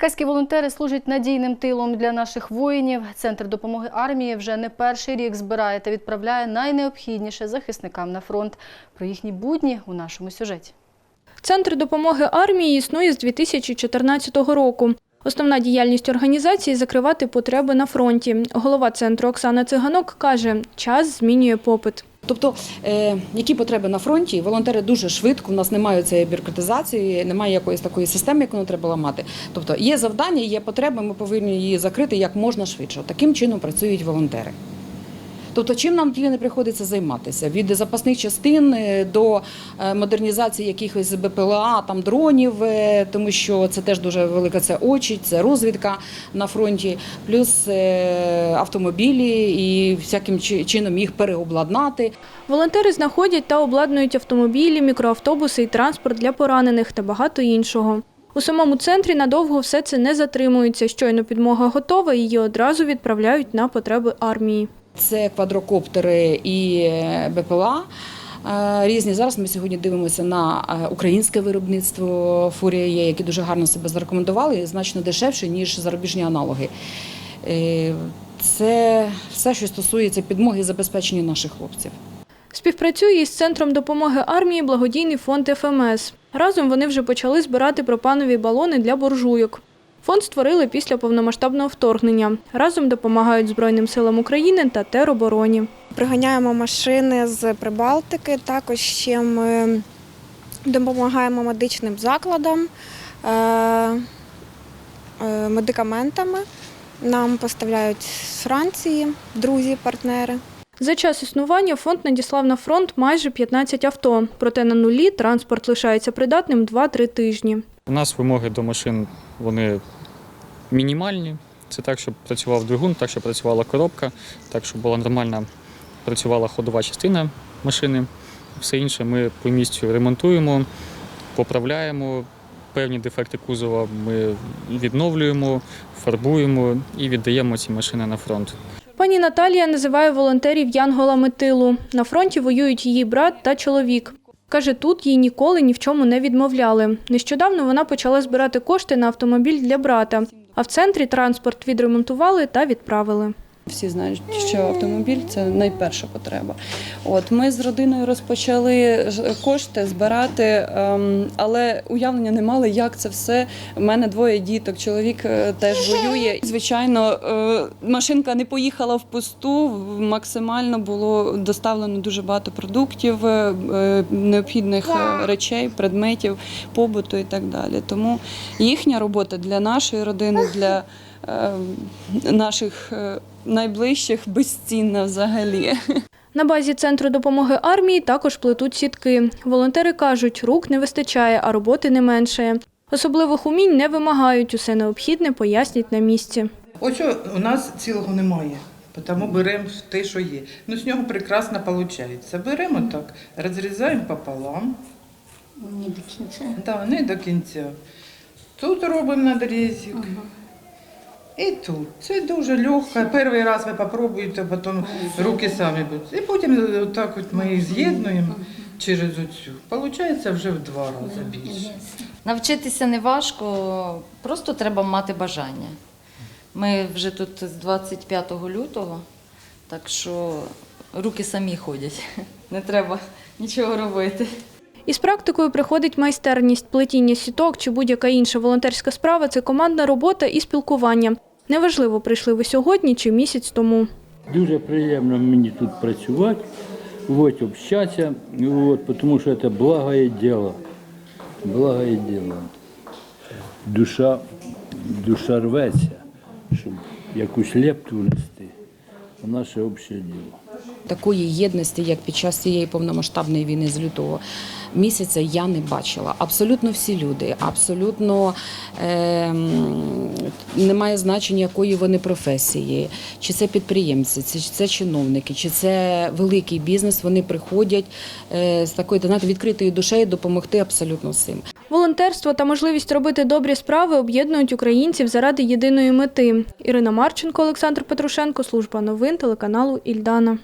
Черкаські волонтери служать надійним тилом для наших воїнів. Центр допомоги армії вже не перший рік збирає та відправляє найнеобхідніше захисникам на фронт. Про їхні будні у нашому сюжеті. Центр допомоги армії існує з 2014 року. Основна діяльність організації – закривати потреби на фронті. Голова центру Оксана Циганок каже, час змінює попит. Тобто, е, які потреби на фронті, волонтери дуже швидко, у нас немає цієї бюрократизації, немає якоїсь такої системи, яку не треба ламати. Тобто є завдання, є потреби, ми повинні її закрити як можна швидше. Таким чином працюють волонтери. Тобто, чим нам тільки не приходиться займатися? Від запасних частин е, до е, модернізації якихось БПЛА, там дронів, е, тому що це теж дуже велика це очі, це розвідка на фронті, плюс автомобілі і всяким чином їх переобладнати. Волонтери знаходять та обладнують автомобілі, мікроавтобуси і транспорт для поранених та багато іншого. У самому центрі надовго все це не затримується. Щойно підмога готова, її одразу відправляють на потреби армії. Це квадрокоптери і е, БПЛА. е, Різні зараз ми сьогодні дивимося на е, українське виробництво фурія є, які дуже гарно себе зарекомендували, значно дешевше ніж зарубіжні аналоги. Це все, що стосується підмоги і забезпечення наших хлопців. Співпрацює із Центром допомоги армії благодійний фонд ФМС. Разом вони вже почали збирати пропанові балони для буржуйок. Фонд створили після повномасштабного вторгнення. Разом допомагають Збройним силам України та теробороні. Приганяємо машини з Прибалтики. Також ще ми допомагаємо медичним закладам, е, е, медикаментами. Нам поставляють з Франції друзі, партнери. За час існування фонд надіслав на фронт майже 15 авто. Проте на нулі транспорт лишається придатним 2-3 тижні. У нас вимоги до машин вони мінімальні. Це так, щоб працював двигун, так, щоб працювала коробка, так, щоб була нормальна працювала ходова частина машини. Все інше ми по місцю ремонтуємо, поправляємо. Певні дефекти кузова ми відновлюємо, фарбуємо і віддаємо ці машини на фронт. Пані Наталія називає волонтерів янголами тилу. На фронті воюють її брат та чоловік. Каже, тут їй ніколи ні в чому не відмовляли. Нещодавно вона почала збирати кошти на автомобіль для брата, а в центрі транспорт відремонтували та відправили. Всі знають, що автомобіль це найперша потреба. От ми з родиною розпочали кошти збирати, ем, але уявлення не мали, як це все. У мене двоє діток. Чоловік е, теж воює. Звичайно, е, машинка не поїхала в пусту. Максимально було доставлено дуже багато продуктів, е, необхідних речей, предметів, побуту і так далі. Тому їхня робота для нашої родини, для наших е, найближчих безцінна взагалі. На базі центру допомоги армії також плетуть сітки. Волонтери кажуть, рук не вистачає, а роботи не меншає. Особливих умінь не вимагають, усе необхідне пояснять на місці. Ось у нас цілого немає, тому беремо те, що є. Ну, з нього прекрасно виходить. Беремо так, розрізаємо пополам. Не до кінця. Да, не до кінця. Тут робимо надрізик. І тут. Це дуже легко. Перший раз ви спробуєте, потім руки самі будуть. І потім так от ми їх з'єднуємо через оцю. Получається вже в два рази більше. Навчитися не важко, просто треба мати бажання. Ми вже тут з 25 лютого, так що руки самі ходять. Не треба нічого робити. Із практикою приходить майстерність, плетіння сіток чи будь-яка інша волонтерська справа це командна робота і спілкування. Неважливо, прийшли ви сьогодні чи місяць тому. Дуже приємно мені тут працювати, от, общатися, от, тому що це благое діло. Благое діло. Душа, душа рветься, щоб якусь лепту внести в наше общее діло. Такої єдності, як під час цієї повномасштабної війни з лютого місяця, я не бачила. Абсолютно всі люди, абсолютно ем, немає значення, якої вони професії, чи це підприємці, чи це чиновники, чи це великий бізнес. Вони приходять е, з такою знаєте, відкритою душею допомогти абсолютно всім. Волонтерство та можливість робити добрі справи об'єднують українців заради єдиної мети. Ірина Марченко, Олександр Петрушенко, служба новин телеканалу Ільдана.